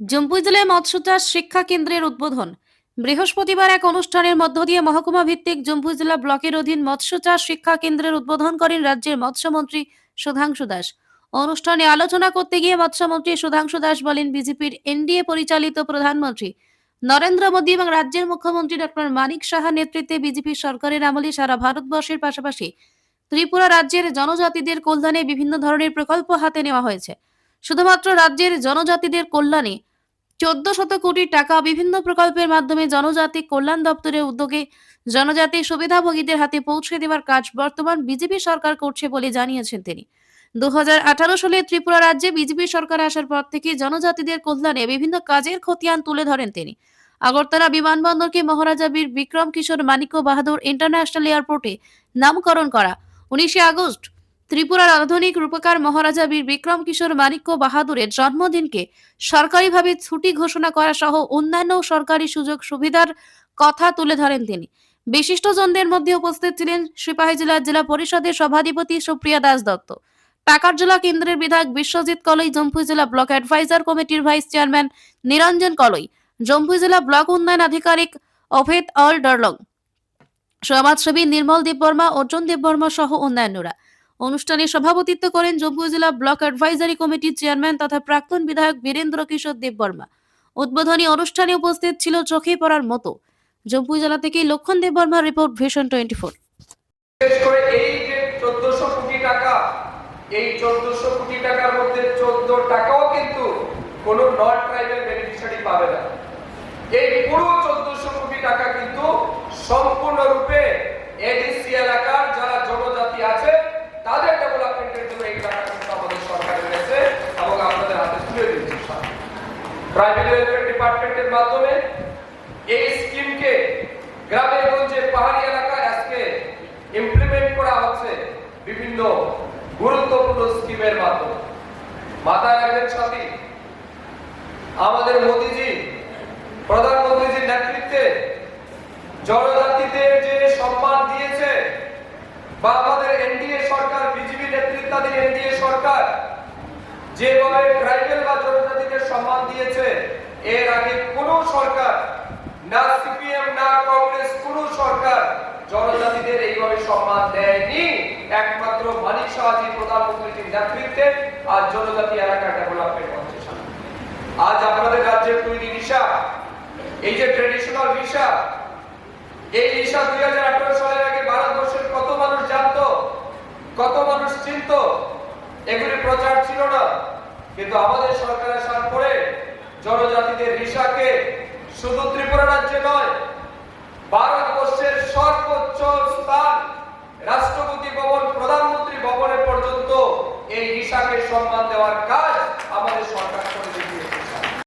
জম্পুই জেলায় মৎস্য চাষ শিক্ষা কেন্দ্রের উদ্বোধন। বৃহস্পতিবার এক অনুষ্ঠানের মধ্য দিয়ে মহকুমা ভিত্তিক জম্পুই জেলা ব্লকের অধীন মৎস্য চাষ শিক্ষা কেন্দ্রের উদ্বোধন করেন রাজ্যের মৎস্যমন্ত্রী সুধাংশু দাস। অনুষ্ঠানে আলোচনা করতে গিয়ে মৎস্যমন্ত্রী সুধাংশু দাস বলেন, বিজেপির এনডিএ পরিচালিত প্রধানমন্ত্রী নরেন্দ্র মোদী এবং রাজ্যের মুখ্যমন্ত্রী ডক্টর মানিক সাহা নেতৃত্বে বিজেপি সরকারের আমলে সারা ভারতবর্ষের পাশাপাশি ত্রিপুরা রাজ্যের জনজাতিদের কল্যাণে বিভিন্ন ধরনের প্রকল্প হাতে নেওয়া হয়েছে। শুধুমাত্র রাজ্যের জনজাতিদের কল্যাণে। চোদ্দ শত কোটি টাকা বিভিন্ন প্রকল্পের মাধ্যমে জনজাতি কল্যাণ দপ্তরের উদ্যোগে জনজাতি সুবিধাভোগীদের হাতে পৌঁছে দেওয়ার কাজ বর্তমান বিজেপি সরকার করছে বলে জানিয়েছেন তিনি। দুহাজার আঠারো সালে ত্রিপুরা রাজ্যে বিজেপি সরকার আসার পর থেকে জনজাতিদের কল্যাণে বিভিন্ন কাজের খতিয়ান তুলে ধরেন তিনি। আগরতলা বিমানবন্দরকে মহারাজা বীর বিক্রম কিশোর মানিক্য বাহাদুর ইন্টারন্যাশনাল এয়ারপোর্টে নামকরণ করা। উনিশে আগস্ট ত্রিপুরার আধুনিক রূপকার মহারাজা বীর বিক্রম কিশোর মানিক্য বাহাদুরের জন্মদিনকে সরকারিভাবে ছুটি ঘোষণা করা সহ অন্যান্য সরকারি সুযোগ সুবিধার কথা তুলে ধরেন তিনি। বিশিষ্টজনদের মধ্যে উপস্থিত ছিলেন সিপাহী জেলার জেলা পরিষদের সভাধিপতি সুপ্রিয়া দাস দত্ত, টাকার জেলা কেন্দ্রের বিধায়ক বিশ্বজিৎ কলই জম্পুই জেলা ব্লক অ্যাডভাইজার কমিটির ভাইস চেয়ারম্যান নিরঞ্জন কলই জম্পুই জেলা ব্লক উন্নয়ন আধিকারিক অভেদ অল ডরলং, সমাজসেবী নির্মল দেববর্মা, অর্জুন দেববর্মা সহ অন্যান্যরা। অনুষ্ঠানে সভাপতিত্ব করেন জম্মু জেলা ব্লক অ্যাডভাইজারি কমিটির চেয়ারম্যান তথা প্রাক্তন বিধায়ক বীরেন্দ্র কিশোর দেববর্মা। উদ্বোধনী অনুষ্ঠানে উপস্থিত ছিল চোখে পড়ার মতো। জম্মু জেলা থেকে Lakshman Debbarma report vision twenty four এই চোদ্দশো কোটি টাকার মধ্যে চোদ্দ টাকাও কিন্তু কোনো নন বেনিফিশিয়ারি পাবে না। এই পুরো চোদ্দশো কোটি টাকা কিন্তু সম্পূর্ণরূপে এলাকার যারা জনজাতি আছে তাদের ডেভেলপমেন্টের জন্য এই টাকা কিন্তু আমাদের সরকারের কাছে এবং আপনাদের হাতে তুলে দিচ্ছে ট্রাইবেল ওয়েলফেয়ার ডিপার্টমেন্টের মাধ্যমে এই স্কিমকে গ্রামে গঞ্জে পাহাড়ি এলাকায় আজকে ইমপ্লিমেন্ট করা হচ্ছে বিভিন্ন গুরুত্বপূর্ণ স্কিমের মাধ্যমে। মাথায় রাখবেন সাথী, আমাদের মোদিজি, প্রধানমন্ত্রীজির নেতৃত্বে জনজাতিদের যে সম্মান দিয়েছে, বা আমাদের এনডিএ সরকার, বিজেপি নেতৃত্বাধীন এনডিএ সরকার যেভাবে ট্রাইবেল বা জনজাতিদের সম্মান দিয়েছে, এর আগে কোন সরকার, না সিপিএম, না কংগ্রেস, কোন সরকার জনজাতিদের এইভাবে সম্মান দেয়নি। একমাত্র মানিক সাহাজি প্রধানমন্ত্রীর নেতৃত্বে আর জনজাতি এলাকা ডেভেলপমেন্ট হচ্ছে আজ আপনাদের রাজ্যের তৈরি রিসা এই যে ট্রেডিশনাল রিসা এই রিসা দুই সালের আগে ভারতবর্ষের কত মানুষ জানতো, কত মানুষ চিনত, এগুলি প্রচার কিন্তু আমাদের সরকার আসার পরে জনজাতিদের রিসাকে শুধু ত্রিপুরা রাজ্যে নয়, ভারতবর্ষের সর্বোচ্চ স্থান রাষ্ট্রপতি ভবন, প্রধানমন্ত্রী ভবনে পর্যন্ত এই রিসাকে সম্মান দেওয়ার কাজ